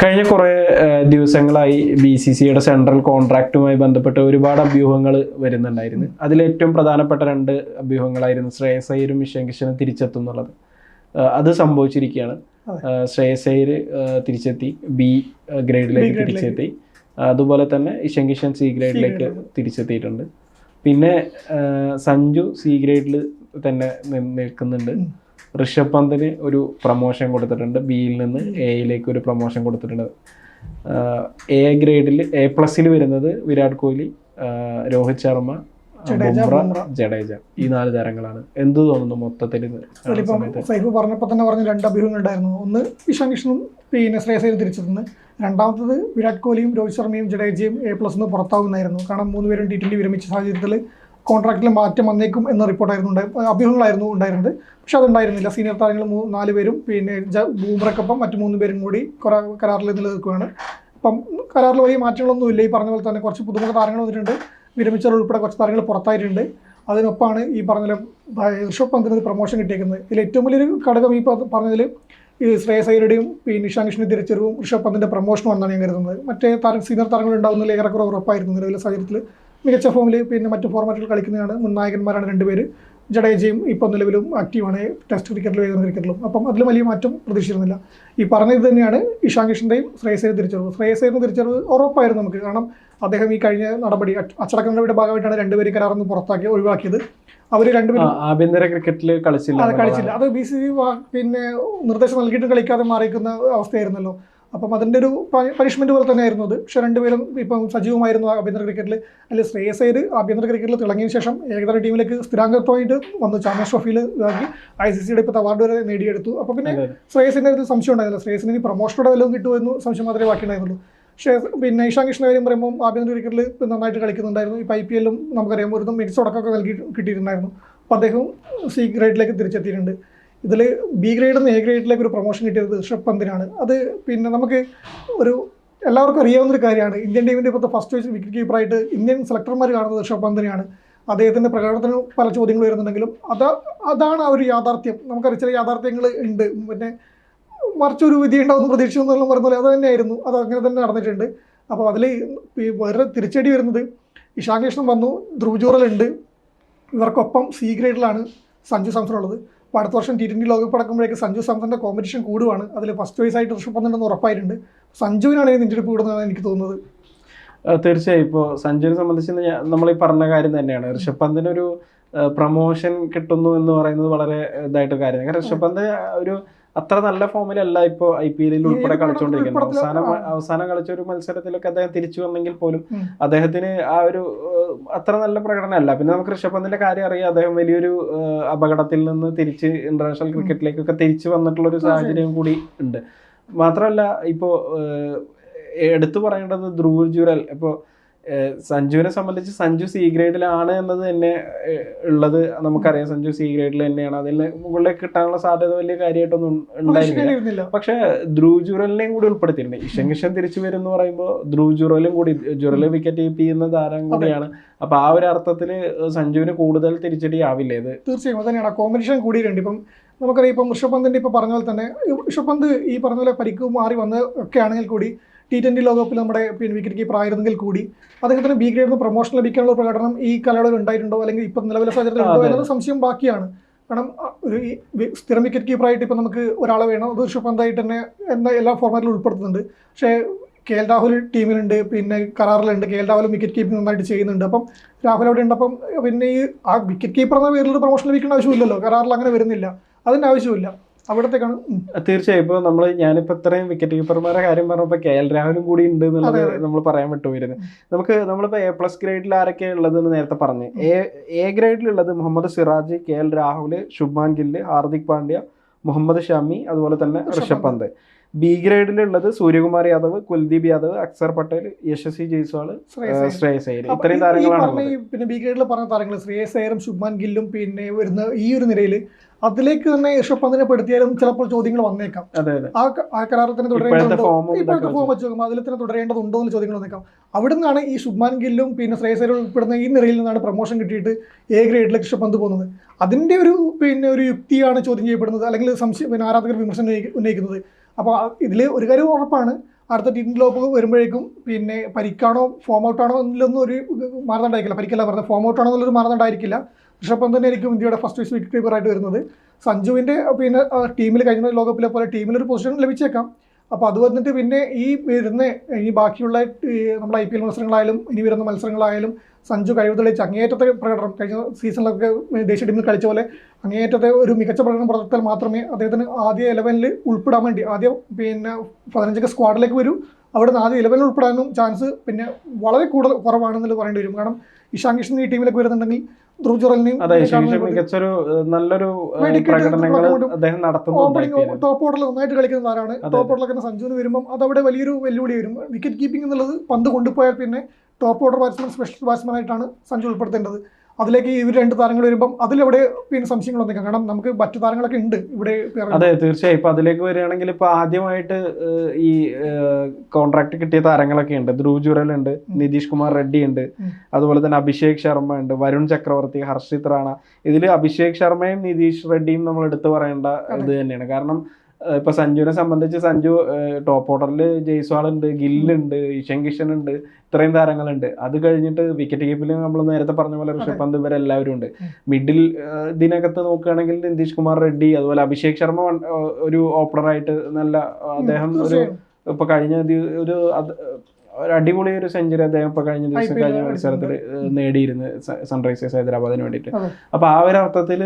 കഴിഞ്ഞ കുറേ ദിവസങ്ങളായി ബി സി സിയുടെ സെൻട്രൽ കോൺട്രാക്റ്റുമായി ബന്ധപ്പെട്ട് ഒരുപാട് അഭ്യൂഹങ്ങൾ വരുന്നുണ്ടായിരുന്നു. അതിലേറ്റവും പ്രധാനപ്പെട്ട രണ്ട് അഭ്യൂഹങ്ങളായിരുന്നു ശ്രേയസ് അയ്യരും മിഷൻ കിഷനും തിരിച്ചെത്തും എന്നുള്ളത്. അത് സംഭവിച്ചിരിക്കുകയാണ്. ശ്രേയസ് അയ്യർ തിരിച്ചെത്തി. ബി ഗ്രേഡിലേക്ക് തിരിച്ചെത്തി. അതുപോലെ തന്നെ ഇഷൻ കിഷൻ സി ഗ്രേഡിലേക്ക് തിരിച്ചെത്തിയിട്ടുണ്ട്. പിന്നെ സഞ്ജു സി ഗ്രേഡിൽ തന്നെ നിൽക്കുന്നുണ്ട്. ഋഷഭ് പന്തിന് ഒരു പ്രൊമോഷൻ കൊടുത്തിട്ടുണ്ട്. ബിയിൽ നിന്ന് എയിലേക്ക് ഒരു പ്രൊമോഷൻ കൊടുത്തിട്ടുണ്ട്. എ ഗ്രേഡിൽ എ പ്ലസിൽ വരുന്നത് വിരാട് കോഹ്ലി രോഹിത് ശർമ്മ ബുംറ ജഡേജ. ഈ നാല് താരങ്ങളാണ്. എന്ത് തോന്നുന്നു മൊത്തത്തിൽ? സൈഫ് പറഞ്ഞപ്പോൾ തന്നെ പറഞ്ഞ രണ്ട് അഭ്യൂഹങ്ങൾ ഉണ്ടായിരുന്നു. ഒന്ന് ഇഷാൻ കിഷനും പിന്നെ ശ്രേയസയും തിരിച്ചെത്തുന്നത് രണ്ടാമത്തത് വിരാട് കോഹ്ലിയും രോഹിത് ശർമ്മയും ജഡേജയും എ പ്ലസ് നിന്ന് പുറത്താവുന്നതായിരുന്നു. കാരണം മൂന്നുപേരും ടി ട്വന്റി വിരമിച്ച സാഹചര്യത്തിൽ കോൺട്രാക്റ്റിൽ മാറ്റം വന്നേക്കും എന്ന റിപ്പോർട്ടായിരുന്നു ഉണ്ടായി അഭ്യൂഹങ്ങളായിരുന്നു ഉണ്ടായിരുന്നത്. പക്ഷെ അതുണ്ടായിരുന്നില്ല. സീനിയർ താരങ്ങൾ മൂ- നാല് പേരും പിന്നെ ബൂമറക്കൊപ്പം മറ്റു മൂന്ന് പേരും കൂടി കരാറിൽ നിലനിൽക്കുകയാണ്. അപ്പം കരാറിൽ വലിയ മാറ്റങ്ങളൊന്നുമില്ല ഈ പറഞ്ഞ പോലെ തന്നെ കുറച്ച് പുതുമുഖ താരങ്ങൾ വന്നിട്ടുണ്ട്. വിരമിച്ചർ ഉൾപ്പെടെ കുറച്ച് താരങ്ങൾ പുറത്തായിട്ടുണ്ട്. അതിനൊപ്പമാണ് ഈ പറഞ്ഞ ഋഷഭ് പന്തിന് പ്രൊമോഷൻ കിട്ടിയേക്കുന്നത്. ഇതിൽ ഏറ്റവും വലിയൊരു ഘടകം ഈ പറഞ്ഞതിൽ ഈ ശ്രേയസ് അയ്യരുടെയും പിന്നെ നിഷാ കൃഷ്ണ തിരിച്ചറിവും ഋഷഭ് പന്തിന്റെ പ്രൊമോഷനും എന്നാണ് ഞാൻ കരുതുന്നത്. മറ്റേ താരം സീനിയർ താരങ്ങൾ ഉണ്ടാവുന്നതിൽ ഏറെക്കുറെ ഉറപ്പായിരുന്നു നിലവിലെ സാഹചര്യത്തിൽ മികച്ച ഫോമിൽ പിന്നെ മറ്റു ഫോർമാറ്റുകൾ കളിക്കുന്നതാണ്. മുൻ നായകന്മാരാണ് രണ്ടുപേര്. ജഡേജയും ഇപ്പോൾ നിലവിലും ആക്റ്റീവാണ് ടെസ്റ്റ് ക്രിക്കറ്റിലും ഏതൊരു ക്രിക്കറ്റിലും അപ്പം അതിൽ വലിയ മാറ്റം പ്രതീക്ഷിച്ചിരുന്നില്ല. ഈ പറഞ്ഞത് തന്നെയാണ് ഇഷാൻ കിഷന്റെയും ശ്രേയസേനും തിരിച്ചറിവ്. ശ്രേയസേനും തിരിച്ചറിവ് ഉറപ്പായിരുന്നു നമുക്ക്. കാരണം അദ്ദേഹം ഈ കഴിഞ്ഞ നടപടി അച്ചടക്കങ്ങളുടെ ഭാഗമായിട്ടാണ് രണ്ടുപേരും കരാറിൽ നിന്ന് പുറത്താക്കി ഒഴിവാക്കിയത്. അവർ രണ്ടുപേരും ആഭ്യന്തര ക്രിക്കറ്റിൽ കളിച്ചില്ല അത് കളിച്ചില്ല. അത് ബി സി സി പിന്നെ നിർദ്ദേശം നൽകിയിട്ട് കളിക്കാതെ മാറിയിരിക്കുന്ന അവസ്ഥയായിരുന്നല്ലോ. അപ്പം അതിന്റെ ഒരു പണിഷ്മെന്റ് പോലെ തന്നെയായിരുന്നു അത്. പക്ഷെ രണ്ടുപേരും ഇപ്പം സജീവമായിരുന്നു ആഭ്യന്തര ക്രിക്കറ്റിൽ. അല്ലെങ്കിൽ ശ്രേയസ് അയ്യർ ആഭ്യന്തര ക്രിക്കറ്റിൽ തിളങ്ങിയ ശേഷം ഏകദിന ടീമിലേക്ക് സ്ഥിരാംഗത്വമായിട്ട് വന്നു. ചാമ്പ്യൻസ് ട്രോഫിയിൽ ഇതാക്കി. ഐ സി സിയുടെ ഇപ്പോൾ അവാർഡ് വരെ നേടിയെടുത്തു. അപ്പോൾ പിന്നെ. ശ്രേയസിന്റെ ഒരു സംശയം ഉണ്ടായിരുന്നില്ല. ശ്രേയസിന് ഇനി പ്രൊമോഷനോടെ വല്ലതും കിട്ടുമെന്ന് സംശയം മാത്രമേ ബാക്കിയുണ്ടായിരുന്നുള്ളൂ പക്ഷേ പിന്നെ ഇഷാൻ കൃഷ്ണ കാര്യം പറയുമ്പോൾ ആഭ്യന്തര ക്രിക്കറ്റിൽ നന്നായിട്ട് കളിക്കുന്നുണ്ടായിരുന്നു. ഇപ്പോൾ ഐ പി എല്ലും നമുക്കറിയാം ഒരു മികച്ച തുടക്കമൊക്കെ നൽകി കിട്ടിയിട്ടുണ്ടായിരുന്നു. അപ്പോൾ അദ്ദേഹം സി ഗ്രേഡിലേക്ക് തിരിച്ചെത്തിയിട്ടുണ്ട്. ഇതിൽ ബി ഗ്രേഡിൽ നിന്ന് എ ഗ്രേഡിലേക്ക് ഒരു പ്രൊമോഷൻ കിട്ടിയത് ഋഷഭ് പന്തിനാണ്. അത് പിന്നെ നമുക്ക് ഒരു എല്ലാവർക്കും അറിയാവുന്ന ഒരു കാര്യമാണ്. ഇന്ത്യൻ ടീമിന്റെ ഇപ്പോഴത്തെ ഫസ്റ്റ് ചോയ്സ് വിക്കറ്റ് കീപ്പറായിട്ട് ഇന്ത്യൻ സെലക്ടർമാർ കാണുന്നത് ഋഷഭ് പന്തിനെയാണ്. അദ്ദേഹത്തിന്റെ പ്രകടനത്തിന് പല ചോദ്യങ്ങൾ വരുന്നുണ്ടെങ്കിലും അത് അതാണ് ആ ഒരു യാഥാർത്ഥ്യം. നമുക്കറിയ ചില യാഥാർത്ഥ്യങ്ങൾ ഉണ്ട്. പിന്നെ മറിച്ചൊരു വിധി എന്നുള്ള പറയുന്ന പോലെ അത് തന്നെയായിരുന്നു. അത് അങ്ങനെ തന്നെ നടന്നിട്ടുണ്ട്. അപ്പോൾ അതിൽ വേറെ തിരിച്ചടി വരുന്നത് ഇഷാൻ കൃഷ്ണൻ വന്നു ധ്രുവ് ജൂറൽ ഉണ്ട്. ഇവർക്കൊപ്പം സി ഗ്രേഡിലാണ് സഞ്ജു സാംസൺ ഉള്ളത്. അപ്പോൾ അടുത്ത വർഷം ടി ട്വന്റി ലോകകപ്പ് അടക്കുമ്പോഴേക്ക് സഞ്ജു സാംസന്റെ കോമ്പറ്റീഷൻ കൂടുവാണ്. അതിൽ ഫസ്റ്റ് ചോയ്സ് ആയിട്ട് ഋഷഭ് പന്തുണ്ടെന്ന് ഉറപ്പായിട്ടുണ്ട്. സഞ്ജുവിനാണ് ഈ നെഞ്ചെടുപ്പ് കൂടുന്നതാണ് എനിക്ക് തോന്നുന്നത്. തീർച്ചയായും. ഇപ്പോൾ സഞ്ജുവിനെ സംബന്ധിച്ച് നമ്മൾ ഈ പറഞ്ഞ കാര്യം തന്നെയാണ്. ഋഷഭ് പന്തിനൊരു പ്രൊമോഷൻ കിട്ടുന്നു എന്ന് പറയുന്നത് വളരെ ഇതായിട്ട് കാര്യമാണ്. കാരണം ഋഷഭ് പന്ത് ഒരു അത്ര നല്ല ഫോമിലല്ല ഇപ്പോൾ ഐ പി എല്ലിൽ ഉൾപ്പെടെ കളിച്ചുകൊണ്ടിരിക്കുന്നത് അവസാനം അവസാനം കളിച്ച ഒരു മത്സരത്തിലൊക്കെ അദ്ദേഹം തിരിച്ചു വന്നെങ്കിൽ പോലും അദ്ദേഹത്തിന് ആ ഒരു അത്ര നല്ല പ്രകടനമല്ല. പിന്നെ നമുക്ക് ഋഷഭ് പന്തിന്റെ കാര്യം അറിയാം. അദ്ദേഹം വലിയൊരു അപകടത്തിൽ നിന്ന് തിരിച്ച് ഇന്റർനാഷണൽ ക്രിക്കറ്റിലേക്കൊക്കെ തിരിച്ചു വന്നിട്ടുള്ള ഒരു സാഹചര്യം കൂടി ഉണ്ട്. മാത്രമല്ല ഇപ്പോ എടുത്തു പറയേണ്ടത് ധ്രുവ് ജുരൽ. ഇപ്പോൾ സഞ്ജുവിനെ സംബന്ധിച്ച് സഞ്ജു സി ഗ്രേഡിലാണ് എന്നത് തന്നെ ഉള്ളത്. നമുക്കറിയാം സഞ്ജു സി ഗ്രേഡിൽ തന്നെയാണ്. അതിൽ മുകളിലേക്ക് കിട്ടാനുള്ള സാധ്യത വലിയ കാര്യമായിട്ടൊന്നും ഉണ്ടായിരുന്നില്ല. പക്ഷെ ധ്രുവ് ജുറലിനെയും കൂടി ഉൾപ്പെടുത്തിയിട്ടുണ്ട്. ഇഷൻ കിഷൻ തിരിച്ചു വരും എന്ന് പറയുമ്പോൾ ധ്രുവ് ജുറലും കൂടി ജുറൽ വിക്കറ്റ് കീപ്പ് ചെയ്യുന്ന താരം കൂടിയാണ്. അപ്പൊ ആ ഒരു അർത്ഥത്തിൽ സഞ്ജുവിന് കൂടുതൽ തിരിച്ചടി ആവില്ലേ ഇത്. തീർച്ചയായും. അതന്നെയാണ്. തന്നെയാണ് കോമ്പറ്റീഷൻ കൂടിയിട്ടുണ്ട്. ഇപ്പം നമുക്കറിയാം ഇപ്പം ഋഷഭ് പന്തിന്റെ ഇപ്പോൾ പറഞ്ഞ പോലെ തന്നെ ഋഷഭ് പന്ത് ഈ പറഞ്ഞ പോലെ പരിക്ക് മാറി വന്ന് ഒക്കെ ആണെങ്കിൽ കൂടി ടി ട്വന്റി ലോകകപ്പിൽ നമ്മുടെ പിന്നെ വിക്കറ്റ് കീപ്പർ ആയിരുന്നെങ്കിൽ കൂടി അദ്ദേഹത്തിന് ബി ഗ്രേഡിൽ നിന്ന് പ്രൊമോഷൻ ലഭിക്കാനുള്ള പ്രകടനം ഈ കാലയളവിൽ ഉണ്ടായിട്ടുണ്ടോ? അല്ലെങ്കിൽ ഇപ്പം നിലവിലെ സാഹചര്യത്തിൽ ഉണ്ടോ എന്നത് സംശയം ബാക്കിയാണ്. കാരണം ഒരു ഈ സ്ഥിരം വിക്കറ്റ് കീപ്പറായിട്ട് ഇപ്പം നമുക്ക് ഒരാളെ വേണം. അത് ഋഷഭ് പന്തായിട്ട് തന്നെ എന്ന എല്ലാ ഫോർമാറ്റിലും ഉൾപ്പെടുത്തുന്നുണ്ട്. പക്ഷേ കെ എൽ രാഹുൽ ടീമിലുണ്ട്. പിന്നെ കരാറിലുണ്ട്. K L Rahul wicket keeping നന്നായിട്ട് ചെയ്യുന്നുണ്ട്. അപ്പം രാഹുൽ അവിടെ ഉണ്ട്. അപ്പം പിന്നെ ഈ ആ വിക്കറ്റ് കീപ്പർ എന്ന പേരിൽ പ്രൊമോഷൻ ലഭിക്കേണ്ട ആവശ്യമില്ലല്ലോ. കരാറിൽ അങ്ങനെ വരുന്നില്ല. അതിന്റെ ആവശ്യമില്ല. അവിടത്തേക്കാണ് തീർച്ചയായും. ഇപ്പൊ നമ്മൾ ഞാനിപ്പോ ഇത്രയും വിക്കറ്റ് കീപ്പർമാരുടെ കാര്യം പറഞ്ഞപ്പോ കെ എൽ രാഹുലും കൂടി ഉണ്ട് എന്നുള്ളത്. നമ്മൾ പറയാൻ വിട്ടുപോയിരുന്നു. നമുക്ക് നമ്മളിപ്പോ എ പ്ലസ് ഗ്രേഡിൽ ആരൊക്കെ ഉള്ളതെന്ന് നേരത്തെ പറഞ്ഞു. എ എ ഗ്രേഡിലുള്ളത് മുഹമ്മദ് സിറാജ് കെ എൽ രാഹുൽ ശുഭ്മാൻ ഗില്ല് ഹാർദിക് പാണ്ഡ്യ മുഹമ്മദ് ഷാമി അതുപോലെ തന്നെ ഋഷഭ് പന്ത്. ബി ഗ്രേഡിലുള്ളത് സൂര്യകുമാർ യാദവ് കുൽദീപ് യാദവ് അക്സർ പട്ടേൽ യശസ്വി ജയ്സ്വാൾ ശ്രേയസ് അയ്യർ. ഇത്രയും താരങ്ങളാണ് പിന്നെ ബി ഗ്രേഡിൽ പറഞ്ഞ താരങ്ങൾ ശ്രേയസ് അയ്യറും ശുഭ്മാൻ ഗില്ലും പിന്നെ വരുന്ന ഈ ഒരു നിരയിൽ അതിലേക്ക് തന്നെ ഋഷഭ് പന്തിനെ പെടുത്തിയാലും ചിലപ്പോൾ ചോദ്യങ്ങൾ വന്നേക്കാം. ആ കരാറിൽ തന്നെ തുടരേണ്ടതുണ്ടോ? ഇപ്പോഴത്തെ ഫോം വെച്ച് നോക്കുമ്പോൾ അതിൽ തന്നെ തുടരേണ്ടതുണ്ടോ എന്ന് ചോദ്യങ്ങൾ വന്നേക്കാം. അവിടെ നിന്നാണ് ഈ ശുഭ്മാൻ ഗില്ലും പിന്നെ ശ്രേയസ് അയ്യരും ഉൾപ്പെടുന്ന ഈ നിരയിൽ നിന്നാണ് പ്രൊമോഷൻ കിട്ടിയിട്ട് എ ഗ്രേഡിലേക്ക് ഋഷഭ് പന്ത് പോകുന്നത്. അതിന്റെ ഒരു പിന്നെ ഒരു യുക്തിയാണ് ചോദ്യം ചെയ്യപ്പെടുന്നത് അല്ലെങ്കിൽ സംശയം പിന്നെ ആരാധകർ വിമർശനം ഉന്നയി- ഉന്നയിക്കുന്നത്. അപ്പോൾ ഇതിൽ ഒരു കാര്യം ഉറപ്പാണ്. അടുത്ത ടി ലോപ്പ് വരുമ്പോഴേക്കും പിന്നെ പരിക്കാണോ ഫോം ഔട്ടാണോ എന്നൊന്നും ഒരു മാനദണ്ഡമായിരിക്കില്ല പരിക്കല്ല പറഞ്ഞത് ഫോം ഔട്ടാണോ എന്നുള്ളൊരു മാനദണ്ഡമായിരിക്കില്ല ഋഷഭ് തന്നെ എനിക്ക് ഇന്ത്യയുടെ ഫസ്റ്റ് വിക്കറ്റ് കീപ്പറായിട്ട് വരുന്നത്. സഞ്ജുവിന്റെ പിന്നെ ടീമിൽ കഴിഞ്ഞ ലോകകപ്പിലെ പോലെ ടീമിലൊരു പൊസിഷൻ ലഭിച്ചേക്കാം. അപ്പോൾ അത് വന്നിട്ട് പിന്നെ ഈ വരുന്ന ഈ ബാക്കിയുള്ള നമ്മുടെ ഐ പി എൽ മത്സരങ്ങളായാലും ഇനി വരുന്ന മത്സരങ്ങളായാലും സഞ്ജു കഴിവ് തെളിയിച്ച് അങ്ങേയറ്റത്തെ പ്രകടനം കഴിഞ്ഞ സീസണിലൊക്കെ ദേശീയ ടീമിൽ കളിച്ച പോലെ അങ്ങേയറ്റത്തെ ഒരു മികച്ച പ്രകടനം പുറത്താൽ മാത്രമേ അദ്ദേഹത്തിന് ആദ്യ ഇലവനിൽ ഉൾപ്പെടാൻ വേണ്ടി ആദ്യം പിന്നെ പതിനഞ്ചൊക്കെ സ്ക്വാഡിലേക്ക് വരൂ. അവിടെ നിന്ന് ആദ്യം ഇലവനിൽ ഉൾപ്പെടാനും ചാൻസ് പിന്നെ വളരെ കൂടുതൽ കുറവാണെന്നുള്ളത് പറയേണ്ടി വരും. കാരണം ഇഷാൻ കിഷൻ ഈ ടീമിലേക്ക് വരുന്നുണ്ടെങ്കിൽ ധ്രുവ് ജുറലിനെയും മികച്ചൊരു നല്ലൊരു ടോപ്പ് ഓർഡറിൽ നന്നായിട്ട് കളിക്കുന്ന ആരാണ്? അതെ. ടോപ്പ് ഓർഡറിലൊക്കെ സഞ്ജുവിന് വരുമ്പോൾ അതവിടെ വലിയൊരു വെല്ലുവിളി വരും. വിക്കറ്റ് കീപ്പിംഗ് എന്നുള്ളത് പന്ത് കൊണ്ടുപോയാൽ പിന്നെ top order batsman special batsman ആയിട്ടാണ് സഞ്ജു ഉൾപ്പെടുത്തേണ്ടത്. അതിലേക്ക് ഇവർ രണ്ട് താരങ്ങൾ വരുമ്പം അതിലെവിടെ പിന്നെ സംശയങ്ങൾ വന്നേക്കാം കാരണം നമുക്ക് മറ്റു താരങ്ങളൊക്കെ ഉണ്ട് ഇവിടെ. അതെ തീർച്ചയായും. ഇപ്പൊ അതിലേക്ക് വരികയാണെങ്കിൽ ഇപ്പൊ ആദ്യമായിട്ട് ഈ കോൺട്രാക്ട് കിട്ടിയ താരങ്ങളൊക്കെ ഉണ്ട്. ധ്രുവ് ജുറൽ ഉണ്ട് നിതീഷ് കുമാർ റെഡ്ഡി ഉണ്ട്. അതുപോലെ തന്നെ അഭിഷേക് ശർമ്മ ഉണ്ട് വരുൺ ചക്രവർത്തി ഹർഷിത് റാണ. ഇതിൽ അഭിഷേക് ശർമ്മയും നിതീഷ് റെഡ്ഡിയും നമ്മൾ എടുത്തു പറയേണ്ട ഇത് തന്നെയാണ്. കാരണം ഇപ്പൊ സഞ്ജുവിനെ സംബന്ധിച്ച് സഞ്ജു ടോപ്പ് ഓർഡറിൽ ജയ്സ്വാൾ ഉണ്ട് ഗില്ലുണ്ട് ഇഷൻ കിഷൻ ഉണ്ട് ഇത്രയും താരങ്ങളുണ്ട്. അത് കഴിഞ്ഞിട്ട് വിക്കറ്റ് കീപ്പിൽ നമ്മൾ നേരത്തെ പറഞ്ഞ പോലെ ഋഷഭ് പന്ത് ഇവരെല്ലാവരും ഉണ്ട്. മിഡിൽ ഇതിനകത്ത് നോക്കുകയാണെങ്കിൽ നിതീഷ് കുമാർ റെഡ്ഡി അതുപോലെ അഭിഷേക് ശർമ്മ ഒരു ഓപ്പണറായിട്ട് നല്ല അദ്ദേഹം ഒരു. ഇപ്പൊ കഴിഞ്ഞ ഒരു ഒരു അടിപൊളി ഒരു സെഞ്ചുറി അദ്ദേഹം ഇപ്പൊ കഴിഞ്ഞ ദിവസം കഴിഞ്ഞ മത്സരത്തിൽ നേടിയിരുന്നു സൺറൈസേഴ്സ് ഹൈദരാബാദിന് വേണ്ടിയിട്ട്. അപ്പൊ ആ ഒരു അർത്ഥത്തിൽ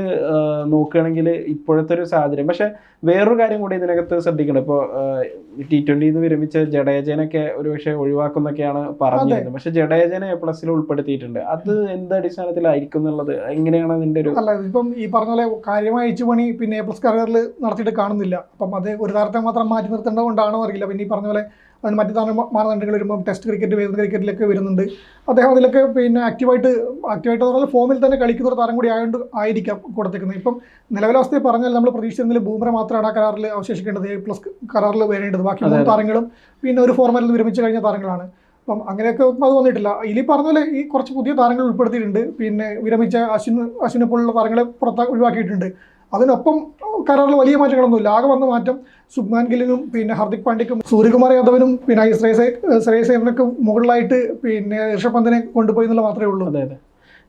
നോക്കുകയാണെങ്കിൽ ഇപ്പോഴത്തെ ഒരു സാഹചര്യം. പക്ഷെ വേറൊരു കാര്യം കൂടി ഇതിനകത്ത് ശ്രദ്ധിക്കണം. ഇപ്പോൾ ടി നിന്ന് വിരമിച്ച ജഡേജനൊക്കെ ഒരുപക്ഷെ ഒഴിവാക്കുന്നൊക്കെയാണ് പറഞ്ഞിരുന്നത്. പക്ഷെ ജഡേജനെ എ പ്ലസിൽ ഉൾപ്പെടുത്തിയിട്ടുണ്ട്. അത് എന്ത് അടിസ്ഥാനത്തിലായിരിക്കും എന്നുള്ളത്? എങ്ങനെയാണ് അതിന്റെ ഒരു അല്ല ഇപ്പം ഈ പറഞ്ഞ പോലെ കാര്യമായ പണി പിന്നെ എ പ്ലസ് കരിയറിൽ നടത്തിയിട്ട് കാണുന്നില്ല. അപ്പം അത് ഒരു താരത്തെ മാത്രം മാറ്റി നിർത്തേണ്ടതുകൊണ്ടാണോ അറിയില്ല. പിന്നെ ഈ പറഞ്ഞ പോലെ അതിന് മറ്റു താര മാനദണ്ഡങ്ങൾ വരുമ്പോൾ ടെസ്റ്റ് ക്രിക്കറ്റ് വേദന ക്രിക്കറ്റിലൊക്കെ വരുന്നുണ്ട്. അദ്ദേഹം അതിലൊക്കെ പിന്നെ ആക്റ്റീവായിട്ട് ആക്റ്റീവായിട്ട് പറഞ്ഞാൽ ഫോമിൽ തന്നെ കളിക്കുന്ന ഒരു താരം കൂടി ആയതുകൊണ്ട് ആയിരിക്കാം കൊടുത്തേക്കുന്നത്. ഇപ്പം നിലവിലവസ്ഥയെ പറഞ്ഞാൽ നമ്മൾ പ്രതീക്ഷിച്ചതിൽ ബൂമറ മാത്രമാണ് ആ കരാറിൽ അവശേഷിക്കേണ്ടത്. പ്ലസ് കരാറിൽ വരേണ്ടത്. ബാക്കി മൂന്ന് താരങ്ങളും പിന്നെ ഒരു ഫോർമാറ്റിൽ വിരമിച്ച് കഴിഞ്ഞ താരങ്ങളാണ്. അപ്പം അങ്ങനെയൊക്കെ അത് വന്നിട്ടില്ല. ഇതിൽ പറഞ്ഞാൽ ഈ കുറച്ച് പുതിയ താരങ്ങൾ ഉൾപ്പെടുത്തിയിട്ടുണ്ട്. പിന്നെ വിരമിച്ച അശ്വിൻ അശ്വിനെ പോലുള്ള താരങ്ങളെ പുറത്ത് ഒഴിവാക്കിയിട്ടുണ്ട്. അതിനൊപ്പം കരാറിൽ വലിയ മാറ്റങ്ങളൊന്നുമില്ല. ആകെ വന്ന മാറ്റം സുബ്മാൻ ഗില്ലിനും പിന്നെ ഹാർദിക് പാണ്ഡ്യക്കും സൂര്യകുമാർ യാദവിനും പിന്നെ ശ്രേയസ് അയ്യറിനൊക്കെ മുകളിലായിട്ട് പിന്നെ ഋഷഭ് പന്തിനെ കൊണ്ടുപോയി എന്നുള്ള മാത്രമേ ഉള്ളൂ. അതെ അതെ.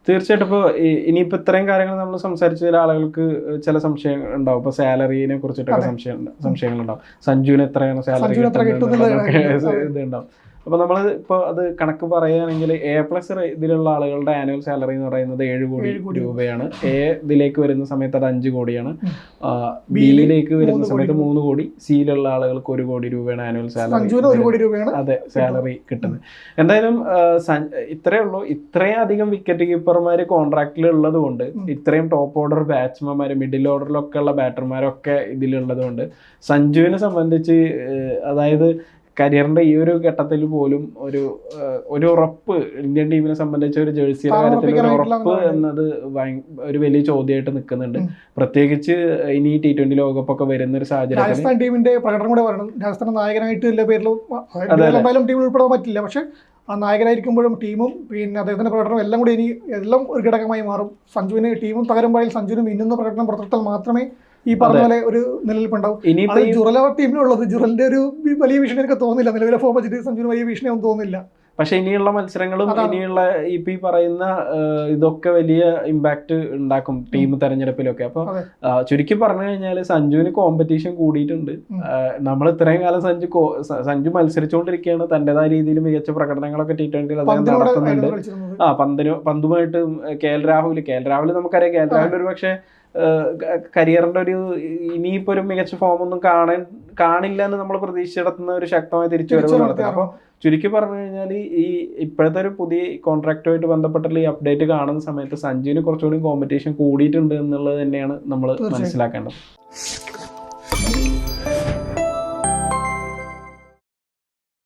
തീർച്ചയായിട്ടും ഇപ്പോൾ ഇനിയിപ്പോൾ ഇത്രയും കാര്യങ്ങൾ നമ്മൾ സംസാരിച്ച ചില ആളുകൾക്ക് ചില സംശയങ്ങൾ ഉണ്ടാവും. ഇപ്പോൾ സാലറിനെ കുറിച്ചിട്ടൊക്കെ. സംശയം സംശയങ്ങളുണ്ടാവും. സഞ്ജുവിന് എത്രയാണ് സാലറി സഞ്ജുവിന് അപ്പോൾ നമ്മൾ ഇപ്പോൾ അത് കണക്ക് പറയുകയാണെങ്കിൽ എ പ്ലസ് ഇതിലുള്ള ആളുകളുടെ ആനുവൽ സാലറി എന്ന് പറയുന്നത് ഏഴ് കോടി രൂപയാണ്. എ ഇതിലേക്ക് വരുന്ന സമയത്ത് അത് അഞ്ച് കോടിയാണ്. ബിയിലേക്ക് വരുന്ന സമയത്ത്. മൂന്ന് കോടി. സിയിലുള്ള ആളുകൾക്ക് ഒരു കോടി രൂപയാണ് ആനുവൽ സാലറി അതെ സാലറി കിട്ടുന്നത്. എന്തായാലും ഇത്രയേ ഉള്ളൂ. ഇത്രയും അധികം വിക്കറ്റ് കീപ്പർമാർ കോൺട്രാക്റ്റിൽ ഉള്ളത് കൊണ്ട് ഇത്രയും ഇത്രയും ടോപ്പ് ഓർഡർ ബാറ്റ്സ്മാൻമാർ മിഡിൽ ഓർഡറിലൊക്കെ ഉള്ള ബാറ്റർമാരൊക്കെ ഇതിലുള്ളത് കൊണ്ട് സഞ്ജുവിനെ സംബന്ധിച്ച് അതായത് കരിയറിന്റെ ഈ ഒരു ഘട്ടത്തിൽ പോലും ഒരു ഒരു ഉറപ്പ് ഇന്ത്യൻ ടീമിനെ സംബന്ധിച്ച ഒരു ജേഴ്സിയുടെ കാര്യത്തിൽ ഒരു ഉറപ്പ് എന്നത് ഒരു വലിയ ചോദ്യമായിട്ട് നിൽക്കുന്നുണ്ട്. പ്രത്യേകിച്ച് ഇനി ടി ട്വന്റി ലോകകപ്പൊക്കെ വരുന്ന ഒരു സാഹചര്യം രാജസ്ഥാൻ ടീമിന്റെ പ്രകടനം കൂടെ പറയണം രാജസ്ഥാൻ നായകനായിട്ട് എല്ലാ പേരിലും ടീമിൽ ഉൾപ്പെടാൻ പറ്റില്ല. പക്ഷെ ആ നായകനായിരിക്കുമ്പോഴും ടീമും പിന്നെ അദ്ദേഹത്തിന്റെ പ്രകടനം എല്ലാം കൂടി ഇനി എല്ലാം ഒരു ഘടകമായി മാറും. സഞ്ജുവിന് ടീമും തകരുമ്പോഴേ സഞ്ജുവിന് മിന്നുന്ന പ്രകടനം പുറത്തെടുത്താൽ മാത്രമേ ഈ പറഞ്ഞ പോലെ ഒരു നിലനിൽപ്പുണ്ടാവും. ഇനിയിപ്പോ ജുറലവർ ജുറല ടീമിനുള്ളത് ജുറലിന്റെ ഒരു വലിയ ഭീഷണി എനിക്ക് തോന്നുന്നില്ല. നിലവിലെ ഫോം വെച്ചിട്ട് സഞ്ജുവിന് വലിയ ഭീഷണിയൊന്നും തോന്നുന്നില്ല. പക്ഷെ ഇനിയുള്ള മത്സരങ്ങളും ഇനിയുള്ള ഇപ്പൊ ഈ പറയുന്ന ഇതൊക്കെ വലിയ ഇമ്പാക്ട് ഉണ്ടാക്കും ടീം തെരഞ്ഞെടുപ്പിലൊക്കെ. അപ്പൊ. ചുരുക്കി പറഞ്ഞു കഴിഞ്ഞാൽ സഞ്ജുവിന് കോമ്പറ്റീഷൻ കൂടിയിട്ടുണ്ട്. നമ്മൾ ഇത്രയും കാലം സഞ്ജു സഞ്ജു മത്സരിച്ചുകൊണ്ടിരിക്കുകയാണ്. തന്റേതായ രീതിയിൽ മികച്ച പ്രകടനങ്ങളൊക്കെ ടി ട്വന്റിയിൽ അദ്ദേഹം നടത്തുന്നുണ്ട്. ആ പന്തിന് പന്തുമായിട്ട് K L Rahul K L Rahul നമുക്കറിയാം. കെ എൽ രാഹുൽ ഒരു പക്ഷേ കരിയറിന്റെ ഒരു ഇനിയിപ്പോ ഒരു മികച്ച ഫോം ഒന്നും കാണാൻ കാണില്ല എന്ന് നമ്മൾ പ്രതീക്ഷിച്ചിടത്തുന്ന ഒരു ശക്തമായ തിരിച്ചുവരവ് തിരിച്ചു നടത്തുന്നത് അപ്പൊ ചുരുക്കി പറഞ്ഞു കഴിഞ്ഞാൽ ഈ ഇപ്പോഴത്തെ ഒരു പുതിയ കോൺട്രാക്റ്റുമായിട്ട് ബന്ധപ്പെട്ടുള്ള ഈ അപ്ഡേറ്റ് കാണുന്ന സമയത്ത് സഞ്ജുവിന് കുറച്ചുകൂടി കോമ്പറ്റീഷൻ കൂടിയിട്ടുണ്ട് എന്നുള്ളത് തന്നെയാണ് നമ്മൾ മനസ്സിലാക്കേണ്ടത്.